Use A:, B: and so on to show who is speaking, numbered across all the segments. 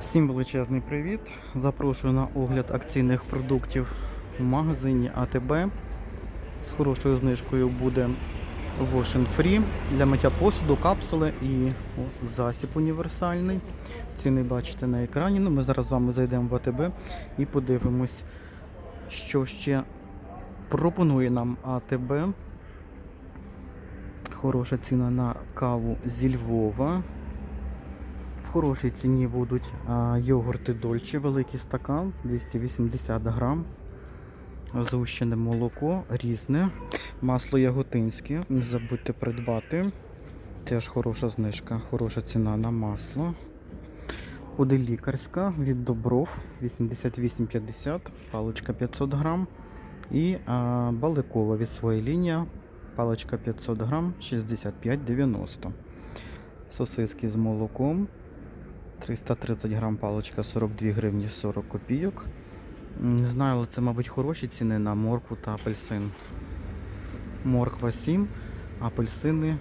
A: Всім величезний привіт! Запрошую на огляд акційних продуктів в магазині АТБ. З хорошою знижкою буде Wash and Free для миття посуду, капсули і засіб універсальний. Ціни бачите на екрані. Ну, ми зараз з вами зайдемо в АТБ і подивимось, що ще пропонує нам АТБ. Хороша ціна на каву зі Львова. В хорошій ціні будуть йогурти Дольче, великий стакан, 280 грам. Згущене молоко різне. Масло яготинське. Не забудьте придбати. Теж хороша знижка, хороша ціна на масло. Буде лікарська від Добров 88,50, паличка 500 грам. І а, баликова від своєї лінії, паличка 500 грам 65,90. Сосиски з молоком 330 грам паличка 42 гривні 40 копійок. Не знаю, але це, мабуть, хороші ціни на моркву та апельсин. Морква 7, апельсини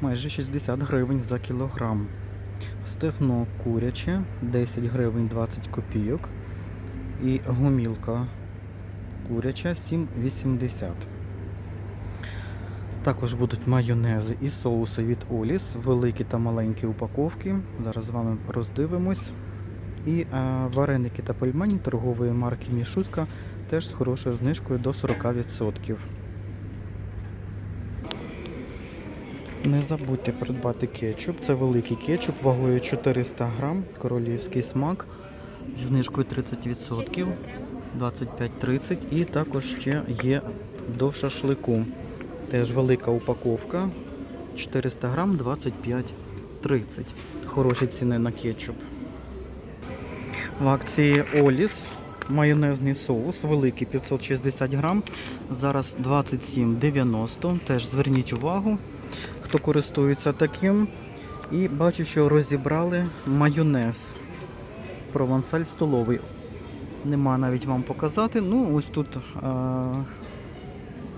A: майже 60 гривень за кілограм. Стегно куряче 10 гривень 20 копійок. І гомілка куряча 7,80. Також будуть майонези і соуси від Оліс, великі та маленькі упаковки. Зараз з вами роздивимось. І е, вареники та пельмені торгової марки Мішутка теж з хорошою знижкою до 40%. Не забудьте придбати кетчуп. Це великий кетчуп вагою 400 грам, королівський смак зі знижкою 30%, 25-30 і також ще є до шашлику. Теж велика упаковка. 400 грам 25-30. Хороші ціни на кетчуп. В акції Оліс майонезний соус великий 560 грам. Зараз 27,90. Теж зверніть увагу, хто користується таким. І бачу, що розібрали майонез. Провансаль столовий. Нема навіть вам показати. Ну, ось тут. А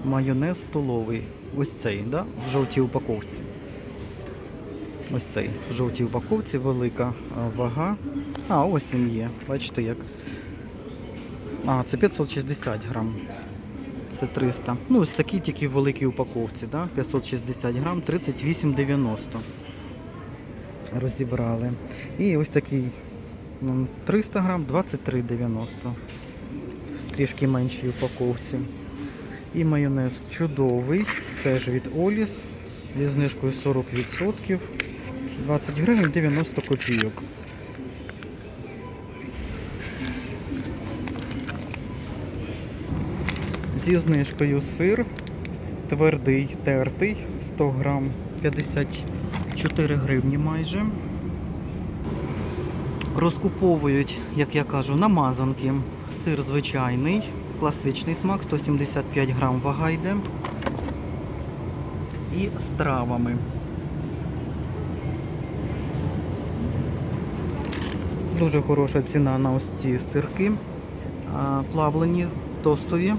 A: майонез столовий. Ось цей, да? в жовтій упаковці. Ось цей в жовтій упаковці велика вага. А, ось він є. Бачите як. А, це 560 грам. Це 300. Ну, ось такі тільки в великій упаковці, да? 560 грам, 38,90. Розібрали. І ось такий 300 грам, 23,90. Трішки меншій упаковці. І майонез чудовий, теж від Оліс зі знижкою 40%. 20 гривень 90 копійок. Зі знижкою сир твердий, тертий, 100 грам 54 гривні майже. Розкуповують, як я кажу, намазанки. Сир звичайний, класичний смак, 175 грам вага йде. І з травами. Дуже хороша ціна на ось ці сирки. Плавлені, тостові.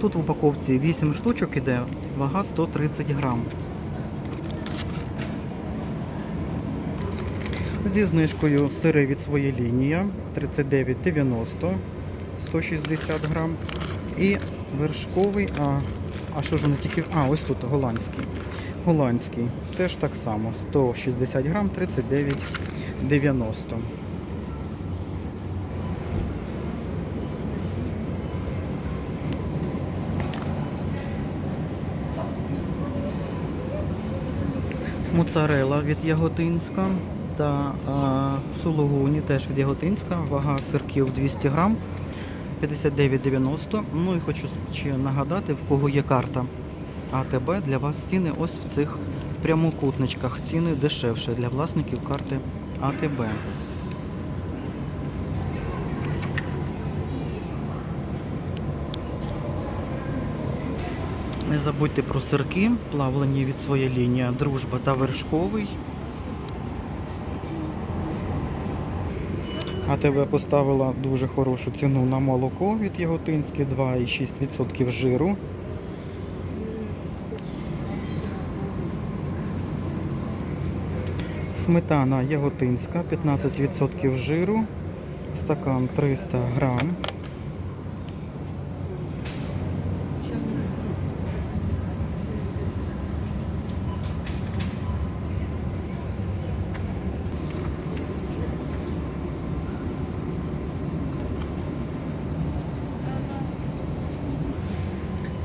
A: Тут в упаковці 8 штучок іде, вага 130 грам. Зі знижкою сири від своєї лінії 39,90 160 грам. І вершковий, а, а що ж вони тільки. А, ось тут голландський. Голландський. Теж так само. 160 грам 39,90. Моцарела від Яготинська та а, сулугуні теж від Яготинська. Вага сирків 200 грам. 59,90. Ну і хочу ще нагадати, в кого є карта АТБ, для вас ціни ось в цих прямокутничках. Ціни дешевше для власників карти АТБ. Не забудьте про сирки, плавлені від своєї лінії дружба та вершковий. АТВ поставила дуже хорошу ціну на молоко від Яготинське 2,6% жиру. Сметана яготинська, 15% жиру, стакан 300 грам.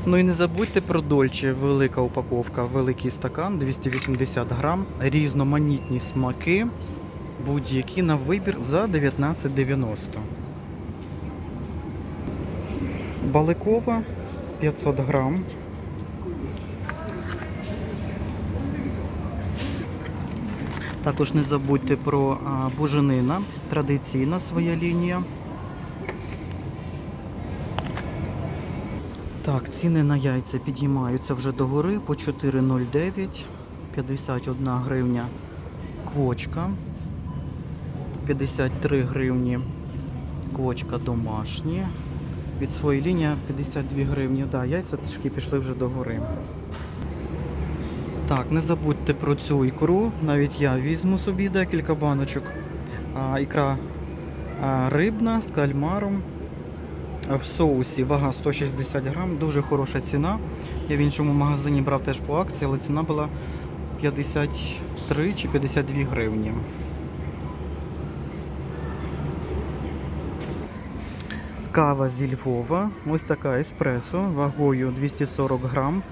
A: Ну і не забудьте про дольче, велика упаковка, великий стакан, 280 грам, різноманітні смаки, будь-які на вибір за 19,90. Баликова 500 грам. Також не забудьте про буженина, традиційна своя лінія. Так, ціни на яйця підіймаються вже догори по 4,09, 51 гривня квочка, 53 гривні квочка домашні. Від своєї лінії 52 гривні. Да, яйця трішки пішли вже догори. Так, не забудьте про цю ікру. Навіть я візьму собі декілька баночок. А, ікра а, рибна з кальмаром. В соусі вага 160 грам, дуже хороша ціна. Я в іншому магазині брав теж по акції, але ціна була 53 чи 52 гривні. Кава зі Львова, ось така еспресо, вагою 240 грам.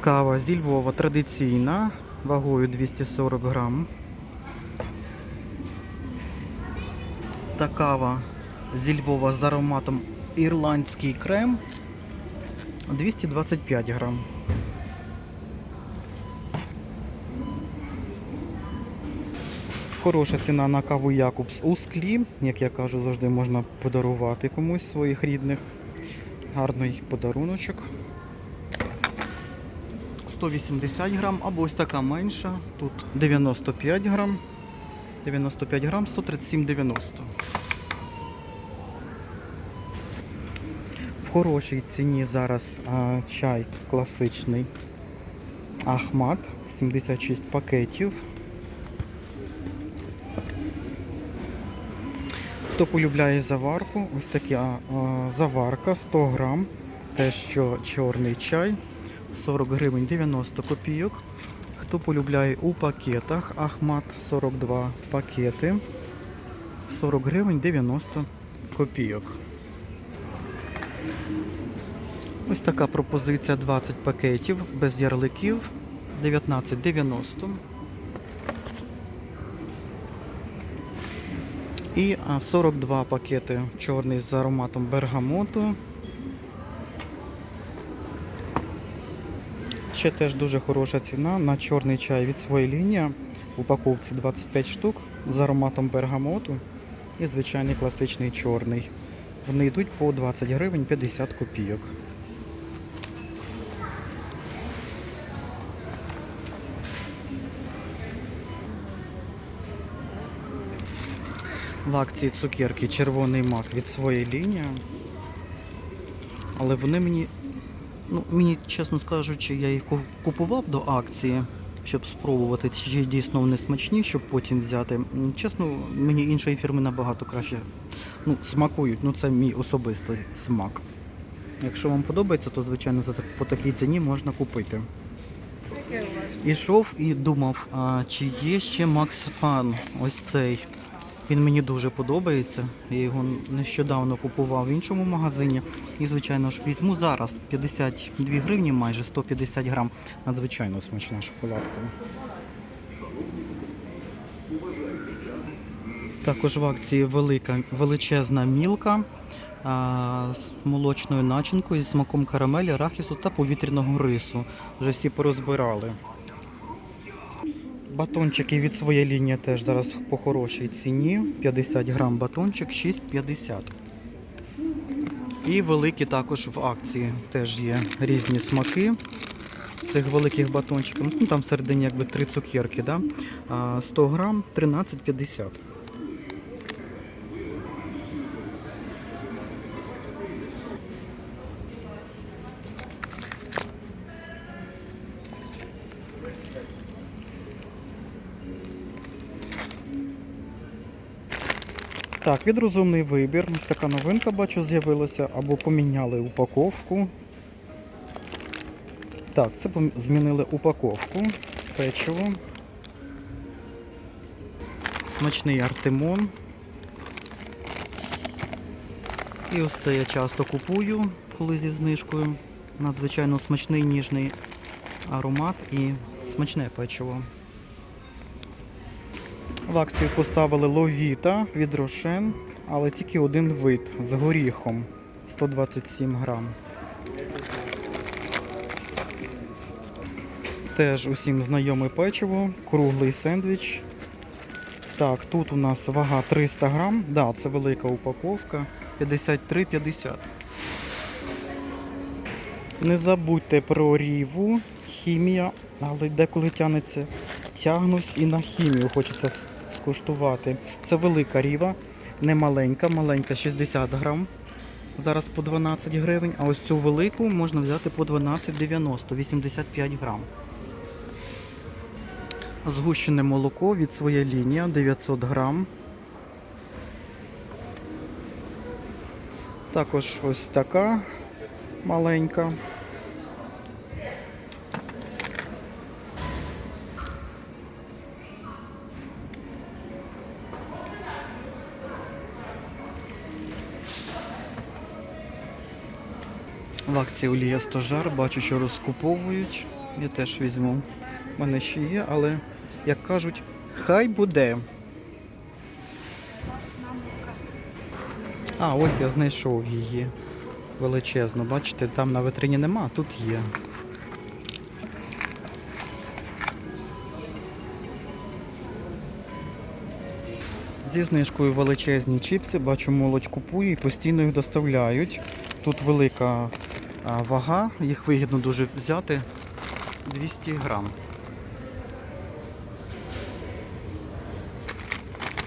A: Кава зі Львова традиційна, вагою 240 грам. Та кава зі Львова з ароматом ірландський крем 225 грам. Хороша ціна на каву Якобс у склі. Як я кажу, завжди можна подарувати комусь своїх рідних. Гарний подаруночок. 180 грам, або ось така менша. Тут 95 грам. 95 грам, 137,90. В хорошій ціні зараз а, чай класичний Ахмат, 76 пакетів. Хто полюбляє заварку, ось така а, заварка 100 грам, те, що чорний чай, 40 гривень 90 копійок. Хто полюбляє у пакетах, Ахмат 42 пакети, 40 гривень 90 копійок. Ось така пропозиція 20 пакетів без ярликів 19,90. І 42 пакети чорний з ароматом бергамоту. Ще теж дуже хороша ціна на чорний чай від своєї лінії. В упаковці 25 штук з ароматом бергамоту і звичайний класичний чорний. Вони йдуть по 20 гривень 50 копійок. В акції цукерки червоний мак від своєї лінії. Але вони мені, ну, мені, чесно скажучи, я їх купував до акції, щоб спробувати, чи дійсно вони смачні, щоб потім взяти. Чесно, мені іншої фірми набагато краще ну, смакують. Ну, це мій особистий смак. Якщо вам подобається, то звичайно за по такій ціні можна купити. Ішов і думав, а, чи є ще Max Fun ось цей. Він мені дуже подобається. Я його нещодавно купував в іншому магазині. І, звичайно ж, візьму зараз 52 гривні, майже 150 грам. Надзвичайно смачна шоколадка. Також в акції велика, величезна мілка а, з молочною начинкою, зі смаком карамелі, арахісу та повітряного рису. Вже всі порозбирали. Батончики від своєї лінії теж зараз по хорошій ціні. 50 грам батончик 6,50. І великі також в акції теж є різні смаки цих великих батончиків. Ну, там всередині якби три цукерки, да? 100 грам 13,50. Так, від розумний вибір. Ось така новинка, бачу, з'явилася. Або поміняли упаковку. Так, це змінили упаковку. Печиво. Смачний артемон. І ось це я часто купую, коли зі знижкою. Надзвичайно смачний ніжний аромат і смачне печиво. В акцію поставили ловіта від Рошен, але тільки один вид з горіхом 127 грам. Теж усім знайоме печиво, круглий сендвіч. Так, тут у нас вага 300 грам. Да, це велика упаковка. 53,50. Не забудьте про ріву, хімія, але деколи тягнеться. Тягнусь і на хімію хочеться скуштувати. Це велика ріва, не маленька, маленька 60 грам. Зараз по 12 гривень, а ось цю велику можна взяти по 12,90, 85 грам. Згущене молоко від своєї лінії 900 грам. Також ось така маленька. Акції олія стожар, бачу, що розкуповують. Я теж візьму. У мене ще є, але, як кажуть, хай буде. А, ось я знайшов її. Величезно. Бачите, там на витрині нема, а тут є. Зі знижкою величезні чіпси, бачу, молодь купує і постійно їх доставляють. Тут велика вага, їх вигідно дуже взяти 200 грам.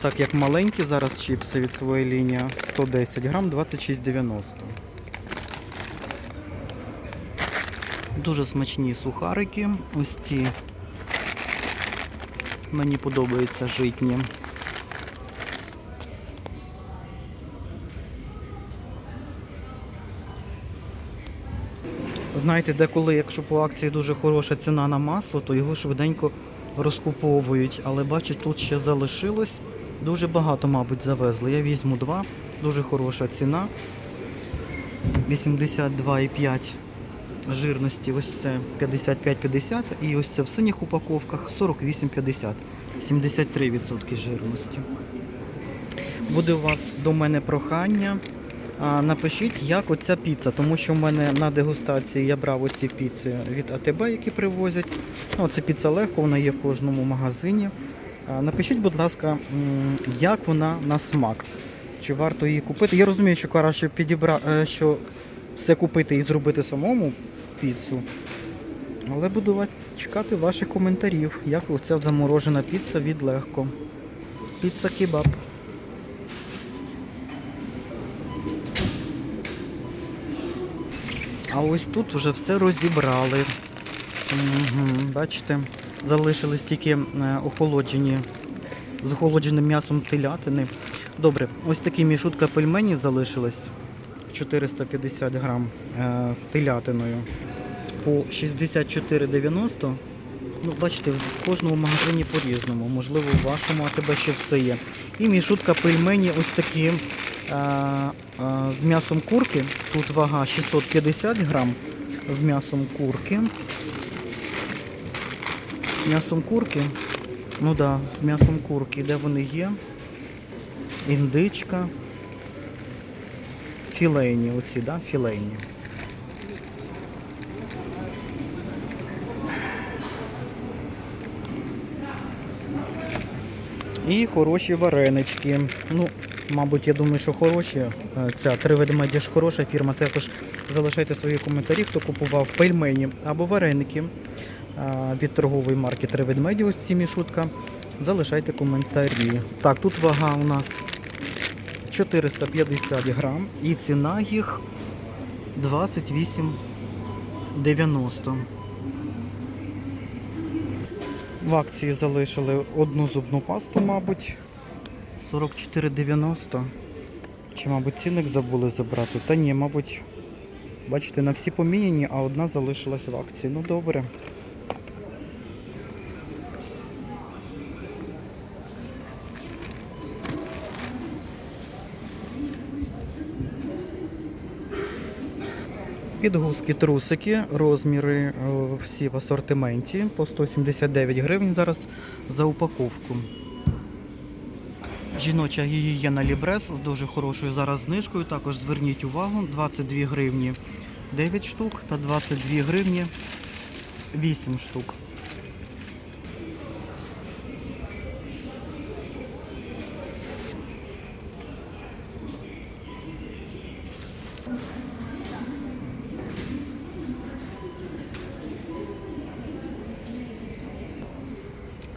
A: Так як маленькі зараз чіпси від своєї лінії 110 грам 26,90. Дуже смачні сухарики. Ось ці мені подобаються житні. Знаєте, деколи, якщо по акції дуже хороша ціна на масло, то його швиденько розкуповують. Але бачу, тут ще залишилось. Дуже багато, мабуть, завезли. Я візьму два. Дуже хороша ціна. 82,5 жирності. Ось це 55,50 і ось це в синіх упаковках 48,50. 73% жирності. Буде у вас до мене прохання. Напишіть, як оця піца, тому що в мене на дегустації я брав оці піци від АТБ, які привозять. Ну, це піца легко, вона є в кожному магазині. Напишіть, будь ласка, як вона на смак. Чи варто її купити? Я розумію, що краще підібра... е, що все купити і зробити самому піцу. Але буду чекати ваших коментарів, як оця заморожена піца від легко. Піца кебаб. А ось тут вже все розібрали. Угу, бачите, залишились тільки е, охолоджені з охолодженим м'ясом телятини. Добре, ось такі мішутка пельмені залишились 450 грам е, з телятиною по 64,90. Ну, бачите, в кожному магазині по-різному. Можливо, в вашому АТБ ще все є. І мішутка пельмені ось такі з м'ясом курки. Тут вага 650 грам з м'ясом курки. З м'ясом курки. Ну да, з м'ясом курки, де вони є. Індичка. Філейні, оці, да? Філейні. І хороші варенички. Ну, мабуть, я думаю, що хороші. Е, Ця три ведмеді ж хороша фірма. Також залишайте свої коментарі, хто купував пельмені або вареники е, від торгової марки Три ведмеді. Ось ці мішутка. Залишайте коментарі. Так, тут вага у нас 450 грам і ціна їх 28,90. В акції залишили одну зубну пасту, мабуть. 44,90. Чи, мабуть, цінник забули забрати? Та ні, мабуть, бачите, на всі поміняні, а одна залишилась в акції. Ну добре. Підгузки, трусики, розміри е, всі в асортименті по 179 гривень зараз за упаковку. Жіноча гігієна Лібрес з дуже хорошою зараз знижкою. Також зверніть увагу, 22 гривні 9 штук та 22 гривні 8 штук.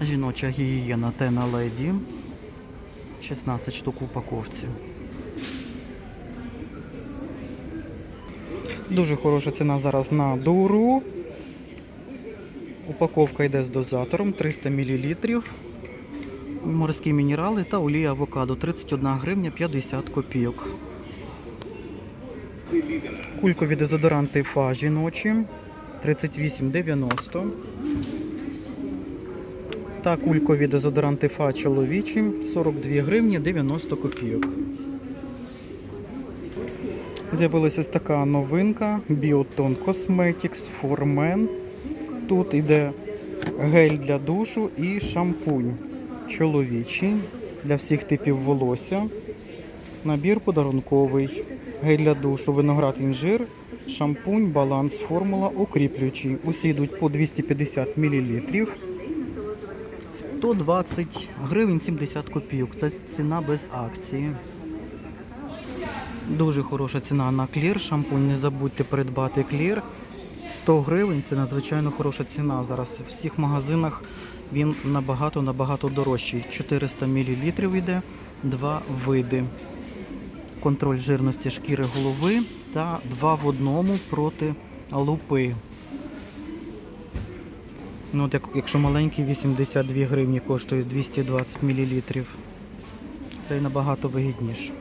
A: Жіноча гігієна Тена Леді. 16 штук в упаковці. Дуже хороша ціна зараз на дуру. Упаковка йде з дозатором 300 мл. Морські мінерали та олія авокадо 31 гривня 50 копійок. Кулькові дезодоранти фа жіночі 38,90. Та кулькові дезодоранти фа чоловічі 42 гривні 90 копійок. З'явилася ось така новинка Bioton Cosmetics for. Тут іде гель для душу і шампунь чоловічий для всіх типів волосся. Набір подарунковий. Гель для душу, виноград інжир, шампунь, баланс, формула, укріплюючий. Усі йдуть по 250 мл. 120 гривень 70 копійок. Це ціна без акції. Дуже хороша ціна на клір. Шампунь. Не забудьте придбати клір. 100 гривень це надзвичайно хороша ціна. Зараз в всіх магазинах він набагато-набагато дорожчий. 400 мл йде, два види. Контроль жирності шкіри голови та два в одному проти лупи. Ну, от якщо маленький 82 гривні коштує 220 мл. Це набагато вигідніше.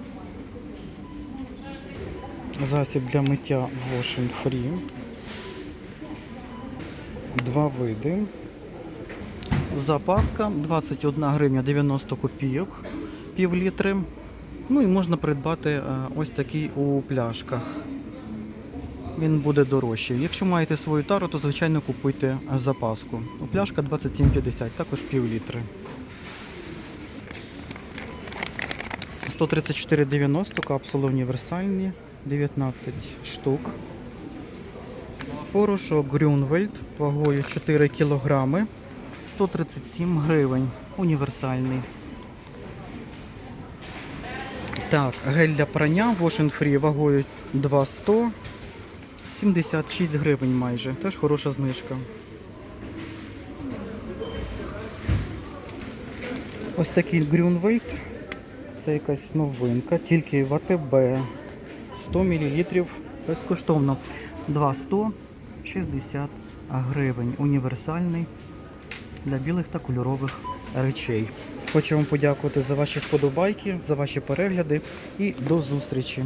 A: Засіб для миття Wash and Free. Два види. Запаска 21 гривня 90 копійок, пів літри. Ну і можна придбати е, ось такий у пляшках. Він буде дорожчий. Якщо маєте свою тару, то звичайно купуйте запаску. Пляшка 27,50, також пів літри. 134,90 капсули універсальні, 19 штук. Порошок Грюнвельд вагою 4 кг, 137 гривень. Універсальний. Так, гель для прання Wash Free вагою 200, 76 гривень майже. Теж хороша знижка. Ось такий Грюнвельд. Це якась новинка, тільки в АТБ. 100 мл безкоштовно. 200 60 гривень. Універсальний для білих та кольорових речей. Хочу вам подякувати за ваші вподобайки, за ваші перегляди і до зустрічі.